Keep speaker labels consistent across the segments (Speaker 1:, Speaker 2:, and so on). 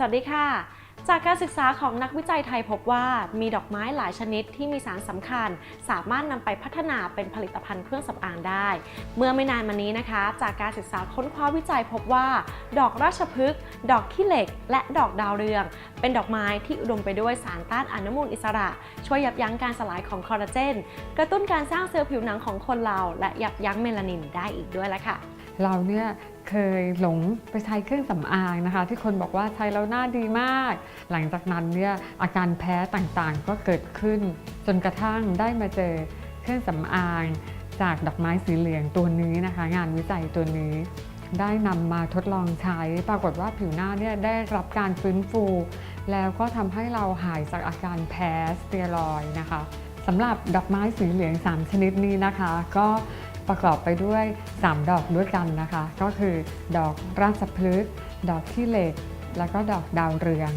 Speaker 1: สวัสดีค่ะ จากการศึกษาของนักวิจัยไทยพบว่ามีดอกไม้หลายชนิดที่มีสารสำคัญ สามารถนำไปพัฒนาเป็นผลิตภัณฑ์เครื่องสำอางได้ เมื่อไม่นานมานี้นะคะ จากการศึกษาค้นคว้าวิจัยพบว่า ดอกราชพฤกษ์ดอกขี้เหล็ก และดอกดาวเรือง เป็นดอกไม้ที่อุดมไปด้วยสารต้านอนุมูลอิสระ ช่วยยับยั้งการสลายของคอลลาเจน กระตุ้นการสร้างเซลล์ผิวหนังของคนเรา และยับยั้งเมลานินได้อีกด้วยละค่ะ
Speaker 2: เราเนี่ยเคยหลงไปใช้เครื่องสำอางนะคะ ที่คนบอกว่าใช้แล้วหน้าดีมาก หลังจากนั้นเนี่ยอาการแพ้ต่างๆก็เกิดขึ้น จนกระทั่งได้มาเจอเครื่องสำอาง จากดอกไม้สีเหลืองตัวนี้นะคะ งานวิจัยตัวนี้ ได้นำมาทดลองใช้ ปรากฏว่าผิวหน้าเนี่ยได้รับการฟื้นฟู แล้วก็ทำให้เราหายจากอาการแพ้สเตียรอยนะคะสำหรับดอกไม้สีเหลือง 3 ชนิดนี้นะคะ ก็ ประกอบไปด้วย 3 ดอกด้วยกันนะคะ ก็คือดอกราชพฤกษ์ดอกขี้เหล็ก แล้วก็ดอกดาวเรือง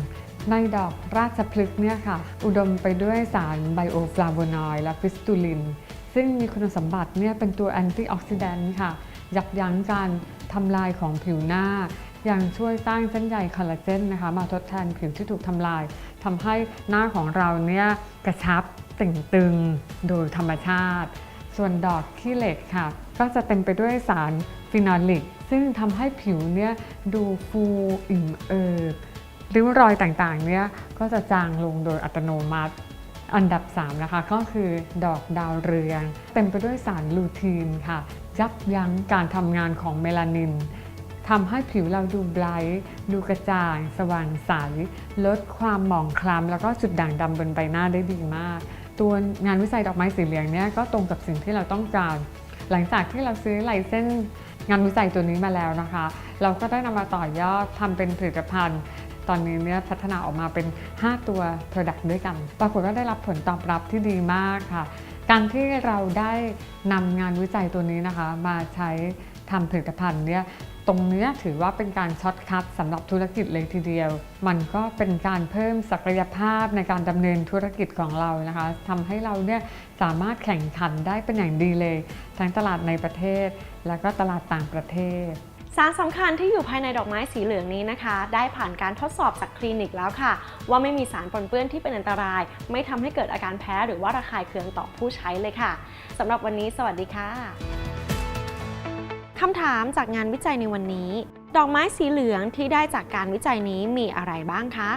Speaker 2: ในดอกราชพฤกษ์เนี่ยค่ะ อุดมไปด้วยสารไบโอฟลาโวนอยด์และฟิสตูลิน ซึ่งมีคุณสมบัติเนี่ยเป็นตัวแอนตี้ออกซิแดนต์ค่ะ ยับยั้งการทำลายของผิวหน้ายังช่วยสร้างเส้นใยคอลลาเจนนะคะ มาทดแทนผิวที่ถูกทำลายทำให้หน้าของเราเนี่ยกระชับต่งตึงโดยธรรมชาติ ส่วนดอกขี้เหล็กค่ะ ก็จะเต็มไปด้วยสารฟีนอลิก ซึ่งทำให้ผิวเนี่ยดูฟูอิ่มเอิบริ้วรอยต่างๆเนี่ยก็จะจางลงโดยอัตโนมัติ อันดับ 3 นะคะ ก็คือดอกดาวเรือง เต็มไปด้วยสารลูทีนค่ะ ยับยั้งการทำงานของเมลานินทำให้ผิวเราดูไบรท์ดูกระจ่าง สว่างใส ลดความหมองคล้ำแล้วก็จุดด่างดำบนใบหน้าได้ดีมาก ตัวงานวิจัยดอกไม้สีเหลืองเนี่ยก็ตรงกับสิ่งที่เราต้องการ หลังจากที่เราซื้อไลเส้นงานวิจัยตัวนี้มาแล้วนะคะ เราก็ได้นำมาต่อยอดทำเป็นผลิตภัณฑ์ ตอนนี้เนี่ยพัฒนาออกมาเป็น 5 ตัว Product ด้วยกัน ปรากฏว่าได้รับผลตอบรับที่ดีมากค่ะ การที่เราได้นำงานวิจัยตัวนี้นะคะ มาใช้ ทำผลิตภัณฑ์เนี่ยตรงเนี้ยถือว่าเป็นการช็อตคัทสำหรับธุรกิจเลยทีเดียว มันก็เป็นการเพิ่มศักยภาพในการดำเนินธุรกิจของเรานะคะทำให้เราเนี่ยสามารถแข่งขันได้เป็นอย่างดีเลย ทั้งตลาดในประเทศ และก็ตลาดต่างประเทศ
Speaker 1: สารสำคัญที่อยู่ภายในดอกไม้สีเหลืองนี้นะคะ ได้ผ่านการทดสอบจากคลินิกแล้วค่ะ ว่าไม่มีสารปนเปื้อนที่เป็นอันตราย ไม่ทำให้เกิดอาการแพ้หรือว่าระคายเคืองต่อผู้ใช้เลยค่ะสำหรับวันนี้ สวัสดีค่ะ คำถามจากงานวิจัยในวันนี้ ดอกไม้สีเหลืองที่ได้จากการวิจัยนี้มีอะไรบ้างคะ